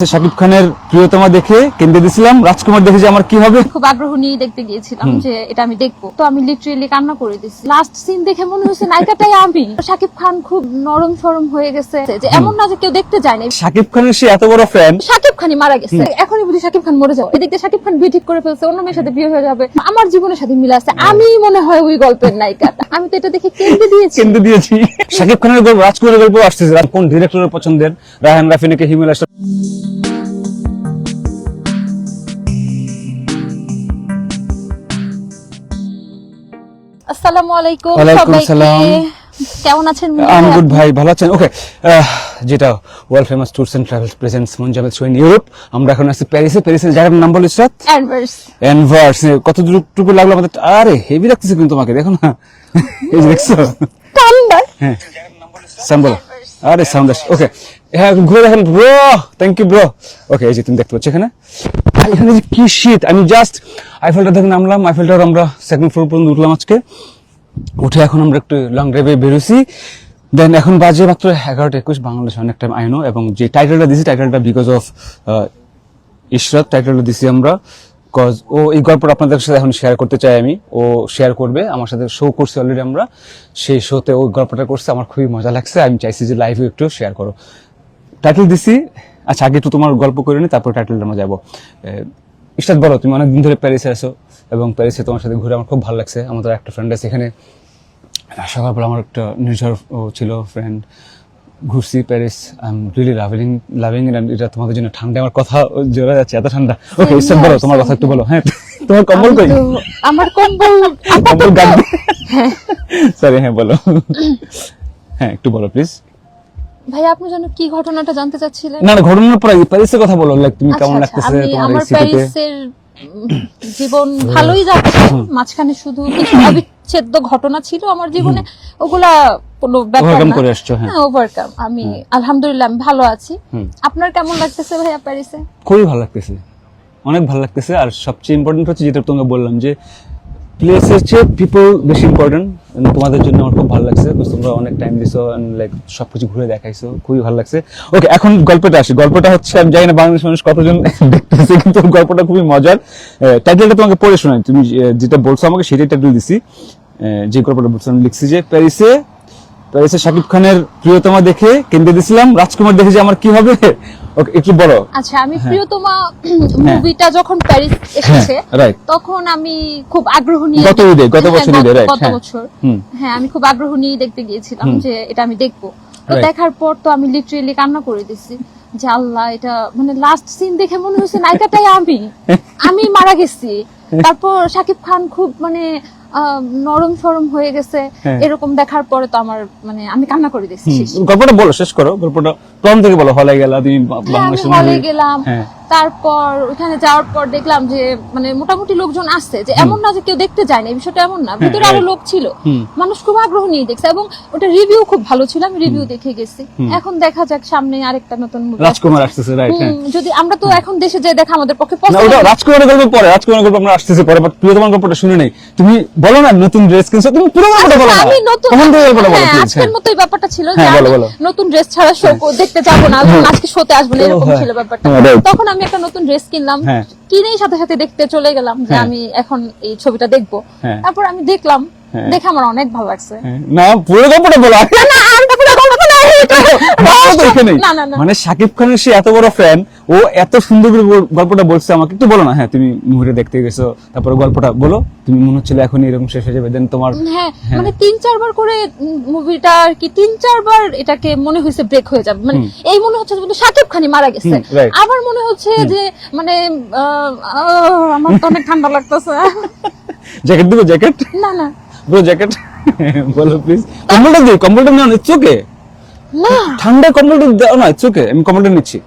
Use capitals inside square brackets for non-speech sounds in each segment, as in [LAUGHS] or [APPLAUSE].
শাকিব খানের প্রিয়তমা দেখে কেন্দ্রে দিছিলাম রাজকুমার দেখে যে আমার কি হবে? খুব আগ্রহ নিয়ে দেখতে গিয়েছিলাম যে এটা আমি দেখব। তো আমি লিটারেলি কান্না করে দিচ্ছি লাস্ট সিন দেখে মনে হচ্ছে নায়িকাটাই আমি। শাকিব খান খুব নরম সরম হয়ে গেছে যে এমন না যে কেউ দেখতে যায় না। শাকিব খানের সে এত বড় ফ্যান শাকিব খানই মারা গেছে। এখনই বুঝি শাকিব খান মরে যাবে। এদিকে শাকিব খান বিয়ে ঠিক করে ফেলছে অন্য মেয়ের সাথে বিয়ে হয়ে যাবে। আমার জীবনের সাথে মিলে আছে। আমি মনে হয় ওই গল্পের নায়িকাটা আমি তো এটা দেখে কেন্দ্রে দিয়েছি। কেন্দ্রে দিয়েছি। [LAUGHS] শাকিব খানের গল্প রাজকুমারের গল্প আসতেছে। আর কোন ডিরেক্টরের পছন্দের? রায়হান রাফি নাকি হিমেল আসসালামু আলাইকুম ওয়ালাইকুম সবাইকে। কেমন আছেন আম গুড ভাই ভালো আছেন? ওকে যেটা world famous tours and travels presents মঞ্জাবেদ show in Europe আমরা এখন আছি প্যারিসে প্যারিসের জায়গাটার নাম বলো ইসরাত? অ্যাডভার্স এনভার্স কত দূরটুকু লাগল আমাদের? আরে হেভি লাগতেছে কিন্তু তোমাকে দেখো না। এই দেখছ? ঠান্ডা। হ্যাঁ। সাউন্ড বলো। আরে সাউন্ড আসে ওকে হ্যাঁ ঘুরে দেখেন bro thank you bro okay এই যে তুমি দেখতে পাচ্ছ এখানে। এখানে যে কি শীত আমি জাস্ট আইফেলটা থেকে নামলাম। আইফেলটার আমরা সেকেন্ড ফ্লোর পর্যন্ত উঠলাম আজকে। উঠে এখন আমরা একটু লং ড্রাইভে বেরোছি। দেন এখন বাজে মাত্র এগারোটা একুশ, বাংলাদেশ অনেক টাইম আইনো এবং যে টাইটেলটা দিয়েছি টাইটেলটা বিকজ অফ ইশরাত টাইটেলটা দিছি আমরা। কজ ও এই গল্পটা আপনাদের সাথে এখন শেয়ার করতে চাই আমি। ও শেয়ার করবে, আমার সাথে শো করছি অলরেডি আমরা। সেই শোতে ওই গল্পটা করছে, আমার খুবই মজা লাগছে। আমি চাইছি যে লাইভে একটু শেয়ার করো। টাইটেল দিছি। আচ্ছা আগে একটু তোমার গল্প করে নি, তারপর টাইটেলটা আমরা যাব। ইশরাত বলো, তুমি অনেকদিন ধরে প্যারিসে আসো এবং প্যারিসে তোমার সাথে ঘুরে আমার খুব ভালো লাগছে। আমাদের একটা ফ্রেন্ড আছে এখানে। সকালবেলা আমার একটা নির্ঝর ছিল ফ্রেন্ড ঘুরছি Paris. I am really loving loving and এটা তোমাদের জন্য ঠান্ডা। আমার কথা জোরে যাচ্ছে এত ঠান্ডা। ওকে ইসব বলো তোমার কথা একটু বলো। হ্যাঁ তোমার কম্বল কই? আমার কম্বল কম্বল গান সরি হ্যাঁ বলো। হ্যাঁ একটু বলো প্লিজ ভাই আপনি যেন কি ঘটনাটা জানতে চাচ্ছিলেন? না না ঘটনার পরে প্যারিসের কথা বলো লাইক তুমি আচ্ছা, কেমন আচ্ছা, লাগতেছে তোমার এই সিটিতে প্যারিসের জীবন ভালোই যাচ্ছে। মাঝখানে শুধু কিছু অবিচ্ছেদ্য ঘটনা ছিল আমার জীবনে। ওগুলা কোনো ব্যাপার না। করে আসছো, হ্যাঁ। হ্যাঁ ওভারকাম আমি আলহামদুলিল্লাহ আমি ভালো আছি। আপনার কেমন লাগতেছে ভাইয়া প্যারিসে? খুবই ভালো লাগতেছে। অনেক ভালো লাগতেছে। আর সবচেয়ে ইম্পর্টেন্ট হচ্ছে যেটা তোমাকে বললাম যে প্লেসের চেয়ে পিপল বেশি ইম্পর্টেন্ট তোমাদের জন্য আমার খুব ভালো লাগছে তোমরা অনেক টাইম দিছো লাইক সবকিছু ঘুরে দেখাইছো খুবই ভালো লাগছে। ওকে এখন গল্পটা আসি গল্পটা হচ্ছে আমি জানি না বাংলাদেশ মানুষ কতজন [LAUGHS] দেখতেছে কিন্তু গল্পটা খুবই মজার। টাইটেলটা তোমাকে পড়ে শোনাই তুমি যে- যেটা বলছো আমাকে সেটাই টাইটেল দিছি। আহ, যে গল্পটা বলছো আমি লিখছি যে প্যারিসে প্যারিসে শাকিব খানের প্রিয়তমা দেখে কেন্দ্রে দিছিলাম রাজকুমার দেখে যে আমার কি হবে? একটু বড় আচ্ছা আমি প্রিয়তমা মুভিটা যখন প্যারিস এসেছে হ্যাঁ, তখন আমি খুব আগ্রহ নিয়ে গত ঈদে, গত হ্যাঁ, বছর ঈদে, right, গত হ্যাঁ। বছর। হ্যাঁ আমি খুব আগ্রহ নিয়ে দেখতে গিয়েছিলাম যে এটা আমি দেখব। তো দেখার পর তো আমি লিটারেলি কান্না করে দিছি যে আল্লাহ এটা মানে লাস্ট সিন দেখে মনে হচ্ছে নায়িকাটাই আমি। [LAUGHS] আমি মারা গেছি। তারপর শাকিব খান খুব মানে নরম সরম হয়ে গেছে হ্যাঁ। এরকম দেখার পরে তো আমার মানে আমি কান্না করে দিচ্ছি গল্পটা বলো শেষ করো। গল্পটা প্রথম থেকে বলো হলে তুমি হ্যাঁ, আমি বাংলাদেশের হলে গেলাম। হ্যাঁ। তারপর ওখানে যাওয়ার পর দেখলাম যে মানে মোটামুটি লোকজন আসছে যে এমন না যে কেউ দেখতে যায় না এই বিষয়টা এমন না। ভিতরে আরও লোক ছিল। মানুষ খুব আগ্রহ নিয়ে দেখছে এবং ওটা রিভিউ খুব ভালো ছিল আমি রিভিউ দেখে গেছি। এখন দেখা যাক সামনে আরেকটা নতুন রাজকুমার আসতেছে রাইট হ্যাঁ। যদি আমরা তো এখন দেশে যাই দেখা আমাদের পক্ষে না ওটা পসিবল রাজকুমারের গল্প পরে রাজকুমারের গল্প আমরা আসতেছে পরে বাট প্রিয়তমার গল্পটা শুনে নেই। তুমি বলো না নতুন ড্রেস কিনছো তুমি পুরো কথা বলো আমি নতুন কোন করে বলো বলো হ্যাঁ, আজকের হ্যাঁ। মতোই ব্যাপারটা ছিল যে হ্যাঁ। নতুন ড্রেস ছাড়া শো দেখতে যাব না আজকে শোতে আসব না এরকম। ছিল ব্যাপারটা তখন আমি একটা নতুন ড্রেস কিনলাম। কিনেই সাথে সাথে দেখতে চলে গেলাম যে। আমি এখন এই ছবিটা দেখব। তারপর আমি দেখলাম। দেখে আমার অনেক ভালো লাগছে। হ্যাঁ, না পুরো গল্পটা বলো। না। [LAUGHS] মানে শাকিব খানের সে এত বড় ফ্যান ও এত সুন্দর করে গল্পটা বলছে আমাকে। একটু বলো না হ্যাঁ তুমি মুভিটা দেখতে গেছো তারপরে গল্পটা বলো। তুমি মনে হচ্ছিল এখন এরকম শেষ হয়ে যাবে দেন তোমার হ্যাঁ মানে তিন চারবার করে মুভিটা আর কি তিন চারবার এটাকে মনে হয়েছে ব্রেক হয়ে যাবে। মানে এই মনে হচ্ছে যে বোধহয় শাকিব খানই মারা গেছে. আবার মনে হচ্ছে যে মানে আমার তো অনেক ঠান্ডা লাগতেছে। জ্যাকেট দিব জ্যাকেট না না। ব্রো জ্যাকেট বলো প্লিজ কম্বলটা দিই কম্বলটা নাও ইটস ওকে না। ঠান্ডা কম্বলটা দাও না ইটস ওকে আমি কম্বলটা নিচ্ছি।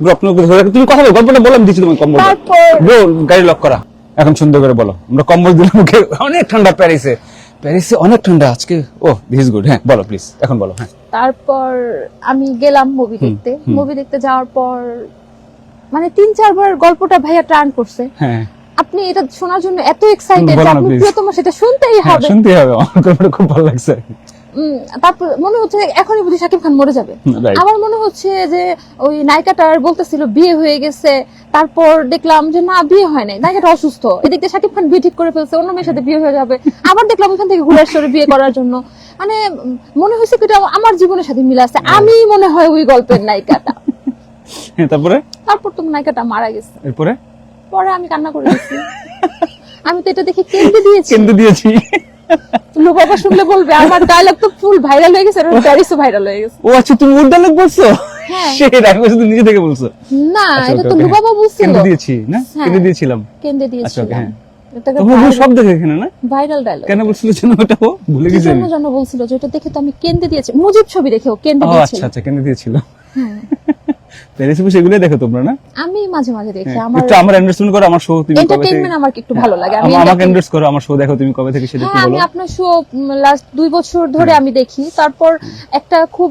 ব্রো আপনার ধরে রাখো। তুমি কথা বলো গল্পটা বলো আমি দিচ্ছি তোমাকে কম্বল ব্রো গাড়ি লক করা। এখন সুন্দর করে বলো আমরা কম্বল দিলাম ওকে অনেক ঠান্ডা প্যারিসে। প্যারিসে অনেক ঠান্ডা আজকে। ও দিস ইজ গুড হ্যাঁ বলো প্লিজ এখন বলো হ্যাঁ। তারপর আমি গেলাম মুভি দেখতে। মুভি দেখতে যাওয়ার পর মানে তিন চারবার গল্পটা ভাইয়া টার্ন করছে। হ্যাঁ। আপনি এটা শোনার জন্য এত এক্সাইটেড যে আপনি. প্রিয়তমার সেটা শুনতেই হ্যাঁ হবে। শুনতে হবে আমার খুব ভালো লাগছে। তারপর মনে হচ্ছে এখনই বুঝি শাকিব খান মরে যাবে। আমার মনে হচ্ছে যে ওই নায়িকাটার বলতেছিল বিয়ে হয়ে গেছে তারপর দেখলাম যে না বিয়ে হয় নাই। নায়িকাটা অসুস্থ। এদিক শাকিব খান বিয়ে ঠিক করে ফেলছে অন্য মেয়ের সাথে বিয়ে হয়ে যাবে। আবার দেখলাম ওখান থেকে ঘুরে আসছে বিয়ে করার জন্য। মানে মনে হয়েছে কি আমার জীবনের সাথে মিল আছে। আমি মনে হয় ওই গল্পের নায়িকাটা। হ্যাঁ তারপরে? তারপর তো নায়িকাটা মারা গেছে। এরপরে? পরে আমি কান্না করে দিয়েছি। আমি তো এটা দেখে কেন্দ্রে দিয়েছি। কেন্দ্র দিয়েছি। শুনলে বলবে আমার ডায়লগ তো ফুল ভাইরাল হয়ে গেছে আর প্যারিসও ভাইরাল হয়ে গেছে। ও আচ্ছা তুমি ওর ডায়লগ বলছো? হ্যাঁ। নিজে থেকে বলছো? না আচ্ছা, এটা তো লুবাবা হ্যাঁ। বলছিল। কেন্দ্র দিয়েছি না? হ্যাঁ। কেন্দ্র দিয়েছিলাম। কেন্দ্রে আচ্ছা, দিয়েছিলাম। হ্যাঁ। এটাকে তোমার ভুল সব না? ভাইরাল ডায়লগ কেন বলছিল যে এটা দেখে তো আমি কেন্দ্রে দিয়েছি। মুজিব ছবি দেখে ও কেন্দ্রে দিয়েছিল। আচ্ছা আচ্ছা দিয়েছিল। হ্যাঁ। এগুলোই দেখো তোমরা না? আমি মাঝে মাঝে দেখি হ্যাঁ, আমার একটু আমার এন্ডারস্ট্যান্ড করো আমার শো তুমি এন্টারটেইনমেন্ট আমার একটু ভালো লাগে আমি আমাকে করো আমার শো দেখো তুমি কবে থেকে সেটা হ্যাঁ আমি আপনার শো লাস্ট দুই বছর ধরে আমি দেখি তারপর একটা খুব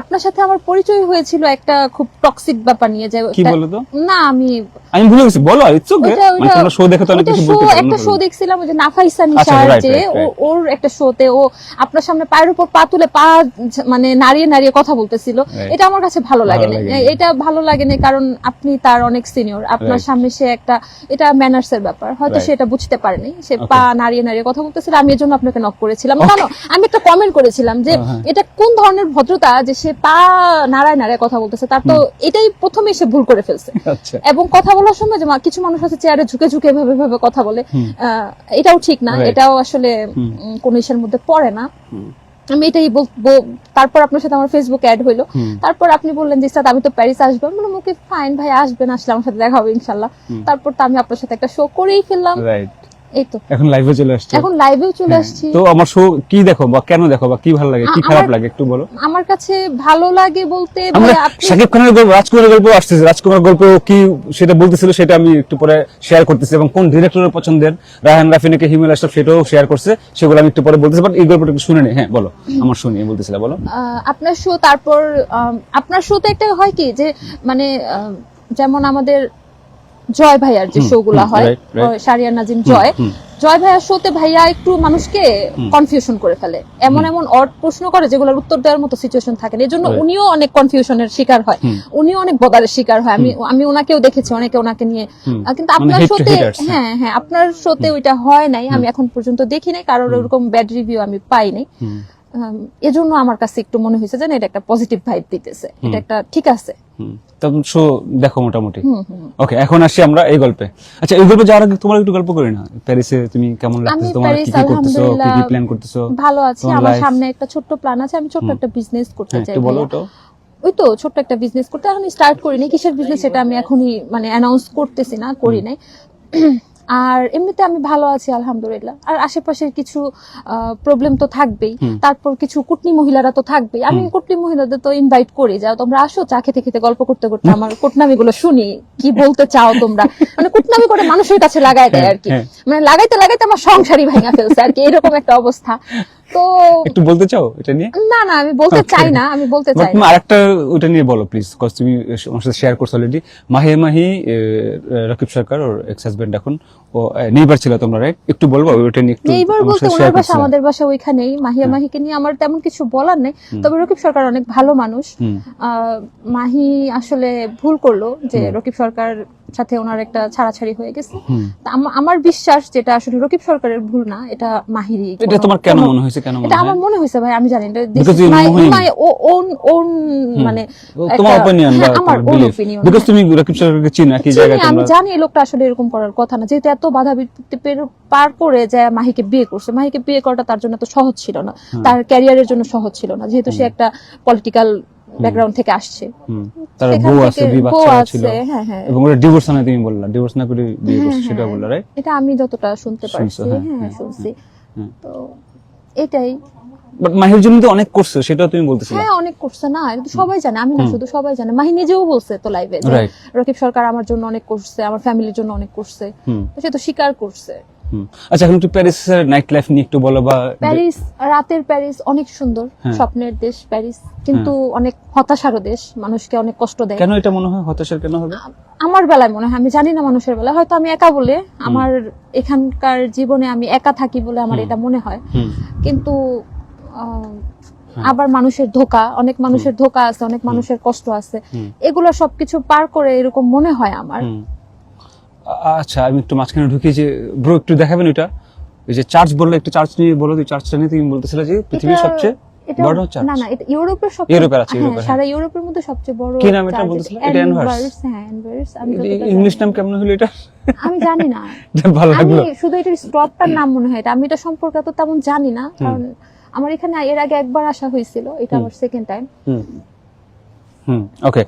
আপনার সাথে আমার পরিচয় হয়েছিল একটা খুব টক্সিক ব্যাপার নিয়ে যে কি বলো তো? না আমি আমি ভুলে গেছি বলো ওকে মানে তোমরা শো দেখো তো অনেক কিছু বলতে পারো একটা শো দেখছিলাম যে নাফাইসা নিশার যে ওর একটা শোতে ও আপনার সামনে পায়ের উপর পা তুলে পা মানে নাড়িয়ে নাড়িয়ে কথা বলতেছিল। এটা আমার কাছে ভালো লাগে না। এটা ভালো লাগে না কারণ আপনি তার অনেক সিনিয়র আপনার সামনে সে একটা এটা ম্যানার্স এর ব্যাপার। হয়তো. সে এটা বুঝতে পারেনি। সে পা নাড়িয়ে নাড়িয়ে কথা বলতেছিল আমি এর জন্য আপনাকে নক করেছিলাম। কেন? আমি একটা কমেন্ট করেছিলাম যে হ্যাঁ। এটা কোন ধরনের ভদ্রতা যে সে পা নাড়ায় নাড়ায় কথা বলতেছে তার তো এটাই প্রথমে সে ভুল করে ফেলছে। আচ্ছা। এবং কথা বলার সময় যে কিছু মানুষ আছে চেয়ারে ঝুঁকে ঝুঁকে এভাবে এভাবে কথা বলে। আহ, এটাও ঠিক না। এটাও আসলে কোন ইসের মধ্যে পড়ে না। আমি এটাই বলব তারপর আপনার সাথে আমার ফেসবুক অ্যাড হইল। তারপর আপনি বললেন যে স্যার আমি তো প্যারিস আসব। আমি বললাম ওকে ফাইন ভাই আসবেন আসলে আমার সাথে দেখা হবে ইনশাল্লাহ তারপর তো আমি আপনার সাথে একটা শো করেই ফেললাম। রাইট এই তো। এখন লাইভে চলে আসছে। এখন লাইভেও চলে আসছি। তো আমার শো কি দেখো বা কেন দেখো বা কি ভালো লাগে? কি খারাপ লাগে একটু বলো। আমার কাছে ভালো লাগে বলতে শাকিব খানের গল্প রাজকুমারের গল্প আসতেছে। রাজকুমার গল্প কি সেটা বলতেছিল সেটা আমি একটু পরে শেয়ার করতেছি এবং কোন ডিরেক্টরের পছন্দের? রায়হান রাফি নাকি হিমেল আশরাফ সেটাও শেয়ার করছে। সেগুলো আমি একটু পরে বলতেছি বাট এই গল্পটা একটু শুনে নি। হ্যাঁ বলো। আমার শুনি বলতেছিল বলো। আপনার শো তারপর আপনার শোতে একটা হয় কি যে মানে যেমন আমাদের জয় ভাইয়ার যে শো গুলা হয় right, right. সারিয়া নাজিম জয়। জয় ভাইয়ার শোতে ভাইয়া একটু মানুষকে কনফিউশন করে ফেলে। এমন এমন অড প্রশ্ন করে যেগুলোর উত্তর দেওয়ার মতো সিচুয়েশন থাকে না। এজন্য. উনিও অনেক কনফিউশনের শিকার হয়। উনিও অনেক বদারের শিকার হয়। আমি আমি ওনাকেও দেখেছি অনেকে ওনাকে নিয়ে। কিন্তু মানে আপনার শোতে হ্যাঁ। হ্যাঁ হ্যাঁ আপনার শোতে ওইটা হয় নাই। আমি এখন পর্যন্ত দেখি নাই কারোর ওরকম ব্যাড রিভিউ আমি পাই নাই এজন্য আমার কাছে একটু মনে হয়েছে যে এটা একটা পজিটিভ ভাইব দিতেছে। এটা একটা ঠিক আছে। তখন শো দেখো মোটামুটি। ওকে এখন আসি আমরা এই গল্পে। আচ্ছা এই গল্পে যাওয়ার আগে তোমার একটু গল্প করি না? প্যারিসে তুমি কেমন লাগতেছে? তোমার কি কি করতেছো? কি কি প্ল্যান করতেছো? ভালো আছি। আমার সামনে একটা ছোট্ট প্ল্যান আছে। আমি ছোট্ট একটা বিজনেস করতে হ্যাঁ চাই একটু বলো তো ওই তো ছোট্ট একটা বিজনেস করতে। এখন স্টার্ট করিনি। কিসের বিজনেস সেটা আমি এখনই মানে অ্যানাউন্স করতেছি না করি নাই। আর এমনিতে আমি ভালো আছি আলহামদুলিল্লাহ। আর আশেপাশের কিছু প্রবলেম তো থাকবেই। তারপর কিছু কুটনি মহিলারা তো থাকবেই। আমি কুটনি মহিলাদের তো ইনভাইট করি যাও তোমরা আসো চা খেতে খেতে গল্প করতে করতে আমার কুটনামি গুলো শুনি কি বলতে চাও তোমরা? মানে কুটনামি করে মানুষের কাছে লাগাই দেয় আর কি। হ্যাঁ। মানে লাগাইতে লাগাইতে আমার সংসারই ভাঙা ফেলছে আর কি এরকম একটা অবস্থা। তো একটু বলতে চাও এটা নিয়ে? না না আমি বলতে চাই না আমি বলতে চাই না। আরেকটা ওইটা নিয়ে বলো প্লিজ কজ তুমি আমার সাথে শেয়ার করছ অলরেডি মাহে মাহি রকিব সরকার ওর এক্স হাজবেন্ড এখন ও নেইবার ছিল তোমরা রাইট একটু বলব ওইটা নিয়ে একটু আমার বলতে ওনার বাসা আমাদের বাসা ওইখানেই। মাহিয়া মাহিকে নিয়ে আমার তেমন কিছু বলার নেই তবে রকিব সরকার অনেক ভালো মানুষ। আহ, মাহি আসলে ভুল করল যে রকিব সরকার সাথে ওনার একটা ছাড়াছাড়ি হয়ে গেছে। আমার বিশ্বাস যেটা আসলে রকিব সরকারের ভুল না এটা মাহিরই এটা তোমার কেন মনে হয়েছে কেন মনে এটা আমার মনে হয়েছে ভাই আমি জানি। না। মানে তোমার অপিনিয়ন হ্যাঁ, আমার বিকজ হ্যাঁ। তুমি রকিব সরকারকে চিনো একই জায়গায় আমি জানি এই লোকটা আসলে এরকম করার কথা না। যেহেতু এত বাধা বিপত্তি পার করে যে মাহিকে বিয়ে করছে। মাহিকে বিয়ে করাটা তার জন্য তো সহজ ছিল না। তার ক্যারিয়ারের জন্য সহজ ছিল না। যেহেতু সে একটা পলিটিক্যাল ব্যাকগ্রাউন্ড থেকে আসছে। তার বউ আছে দুই বাচ্চা ছিল। হ্যাঁ, হ্যাঁ। এবং ওরা ডিভোর্স না তুমি বললা। ডিভোর্স না করে বিয়ে করছে সেটা বললা রাইট এটা আমি যতটা শুনতে পারছি। হ্যাঁ, শুনছি। তো এটাই। বাট মাহির জন্য তো অনেক করছে সেটা তুমি বলতেছো হ্যাঁ অনেক করছে না এটা তো সবাই জানে আমি না শুধু সবাই জানে। মাহি নিজেও বলছে তো লাইভে. রকিব সরকার আমার জন্য অনেক করছে আমার ফ্যামিলির জন্য অনেক করছে। সে তো স্বীকার করছে। আচ্ছা এখন একটু প্যারিসের নাইট লাইফ নিয়ে একটু বলো বা প্যারিস রাতের প্যারিস অনেক সুন্দর হ্যাঁ। স্বপ্নের দেশ প্যারিস কিন্তু অনেক হতাশারও দেশ মানুষকে অনেক কষ্ট দেয়। কেন এটা মনে হয় হতাশার কেন হবে? আমার বেলায় মনে হয় আমি জানি না মানুষের বেলায় হয়তো আমি একা বলে আমার এখানকার জীবনে আমি একা থাকি বলে আমার এটা মনে হয়। কিন্তু আহ, আবার মানুষের ধোকা অনেক মানুষের ধোকা আছে অনেক মানুষের কষ্ট আছে। এগুলো সবকিছু পার করে এরকম মনে হয় আমার। আচ্ছা আমি একটু মাঝখানে ঢুকি যে ব্রো একটু দেখাবেন ওইটা? ওই যে চার্চ বললে একটু চার্চ নিয়ে বলো তো চার্চটা নিয়ে তুমি বলতেছিলে যে পৃথিবীর সবচেয়ে বড় চার্চ না না এটা ইউরোপের সবচেয়ে ইউরোপের আছে, হ্যাঁ, ইউরোপের, সারা ইউরোপের মধ্যে সবচেয়ে বড় কি নাম এটা বলতেছিলে? এটা। এটা Anvers? Anvers, হ্যাঁ আমি ইংলিশ নাম কেমন হলো এটা? আমি জানি না। [LAUGHS] এটা ভালো আমি শুধু এটার নাম মনে হয় এটা আমি এটা সম্পর্কে তো তেমন জানি না কারণ আমার এখানে এর আগে একবার আসা হয়েছিল এটা আমার সেকেন্ড টাইম হুম। হুম ওকে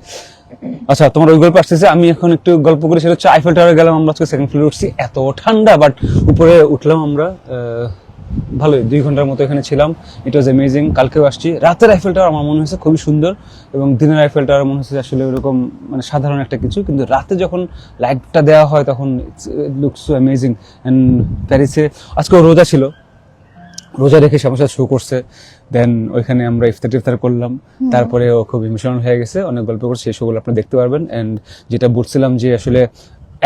আচ্ছা তোমার ওই গল্প আসতেছে, আমি এখন একটু গল্প করি, সেটা হচ্ছে আইফেল টাওয়ারে গেলাম আমরা আজকে সেকেন্ড ফ্লোরে উঠছি। এত ঠান্ডা বাট উপরে উঠলাম আমরা ভালোই, দুই ঘণ্টার মতো এখানে ছিলাম। ইট ওয়াজ অ্যামেজিং কালকেও আসছি। রাতের আইফেল টাওয়ার আমার মনে হয়েছে খুবই সুন্দর, এবং দিনের আইফেল টাওয়ার মনে হচ্ছে আসলে ওরকম মানে সাধারণ একটা কিছু, কিন্তু রাতে যখন লাইটটা দেওয়া হয়, তখন লুকস সো অ্যামেজিং অ্যান্ড প্যারিসে আজকেও রোজা ছিল। রোজা রেখে সাথে শো করছে। দেন ওইখানে আমরা ইফতার টিফতার করলাম তারপরে ও খুব ইমোশনাল হয়ে গেছে। অনেক গল্প করছে সেই শোগুলো আপনারা দেখতে পারবেন। এন্ড যেটা বলছিলাম যে আসলে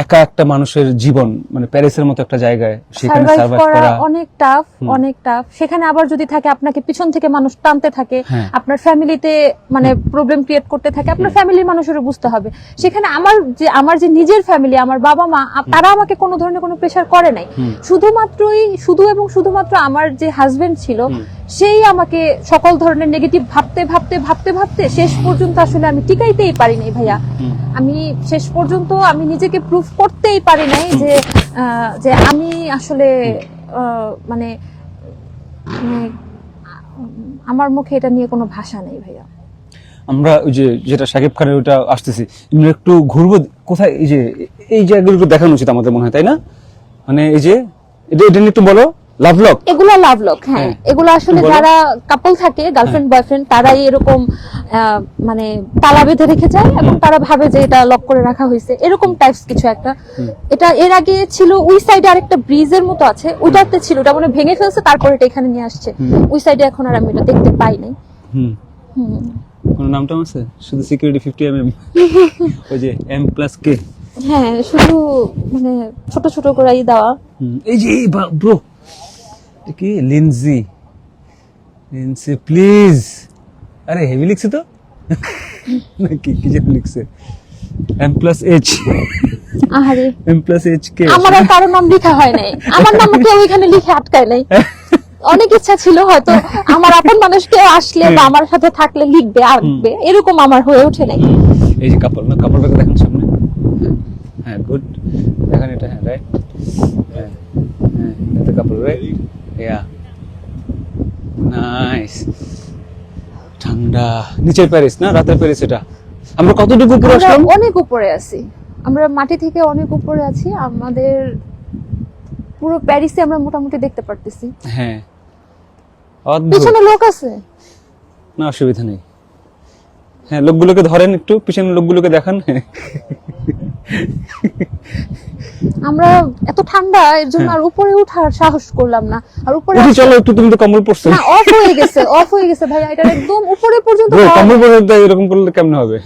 একা একটা মানুষের জীবন মানে প্যারিসের মতো একটা জায়গায় সেখানে সার্ভাইভ করা অনেক টাফ অনেক টাফ সেখানে আবার যদি থাকে আপনাকে পিছন থেকে মানুষ টানতে থাকে হ্যাঁ। আপনার ফ্যামিলিতে মানে প্রবলেম ক্রিয়েট করতে থাকে আপনার ফ্যামিলির মানুষেরও বুঝতে হবে। সেখানে আমার যে আমার যে নিজের ফ্যামিলি আমার বাবা মা তারা আমাকে কোনো ধরনের কোনো প্রেশার করে নাই। শুধুমাত্রই শুধু এবং শুধুমাত্র আমার যে হাজবেন্ড ছিল সেই আমাকে সকল ধরনের নেগেটিভ ভাবতে ভাবতে ভাবতে ভাবতে শেষ পর্যন্ত আসলে আমি টিকাইতেই পারি নাই ভাইয়া। আমি শেষ পর্যন্ত আমি নিজেকে প্রুফ করতেই পারি নাই যে যে আমি আসলে মানে মানে, আমার মুখে এটা নিয়ে কোনো ভাষা নেই ভাইয়া। আমরা ওই যে যেটা সাকিব খানের ওটা আসতেছি। একটু ঘুরবো কোথায় এই যে এই জায়গাগুলো দেখানো উচিত আমাদের মনে হয় তাই না? মানে এই যে এটা এটা নিয়ে একটু বলো। লাভ লক এগুলো লাভ লক হ্যাঁ। হ্যাঁ। এগুলো আসলে যারা কাপল থাকে গার্লফ্রেন্ড বয়ফ্রেন্ড তারাই এরকম মানে তালা বেঁধে রেখে যায় এবং তারা ভাবে যে এটা লক করে রাখা হয়েছে। এরকম টাইপস কিছু একটা। এটা এর আগে ছিল ওই সাইডে আরেকটা ব্রিজের মতো আছে ওইটাতে ছিল। ওটা মানে ভেঙে ফেলছে তারপর এটা এখানে নিয়ে আসছে। ওই সাইডে এখন আর আমি এটা দেখতে পাই নাই। কোনো নামটা আছে? শুধু সিকিউরিটি ফিফটি এম এম ওই যে এম প্লাস কে হ্যাঁ শুধু মানে ছোট ছোট করেই দেওয়া। এই যে ব্রো কি? লিনজি লিনজি প্লিজ আরে হেভি লিখছে তো? নাকি কি যেন লিখছে? এম প্লাস এইচ আহারে। এম প্লাস এইচ কে আমার আর কারও নাম লেখা হয় নাই। আমার নাম কেউ ওইখানে লিখে আটকায় নাই। অনেক ইচ্ছা ছিল হয়তো আমার আপন মানুষ কেউ আসলে বা আমার সাথে থাকলে লিখবে আঁকবে। এরকম আমার হয়ে ওঠে নাই। এই যে কাপড় না? কাপড় ব্যাগ দেখেন সামনে। হ্যাঁ, হ্যাঁ গুড দেখেন এটা হ্যাঁ রাইট হ্যাঁ হ্যাঁ এটা কাপড় রাইট ইয়া নাইস ঠান্ডা। নিচের প্যারিস না? রাতের প্যারিস এটা। আমরা কতটুকু উপরে আসলাম? অনেক উপরে আছি। আমরা মাটি থেকে অনেক উপরে আছি। আমাদের পুরো প্যারিসে আমরা মোটামুটি দেখতে পারতেছি। হ্যাঁ। পিছনে লোক আছে? না অসুবিধা নেই। হ্যাঁ লোকগুলোকে ধরেন একটু। পিছনের লোকগুলোকে দেখান। আমরা এত ঠান্ডা এর জন্য আর উপরে উঠার সাহস করলাম না। আর উপরে উঠে চলো একটু তুমি তো কম্বল পড়ছো না অফ হয়ে গেছে অফ হয়ে গেছে ভাই এটা একদম উপরে পর্যন্ত কম্বল পরে এরকম করলে কেমন হবে?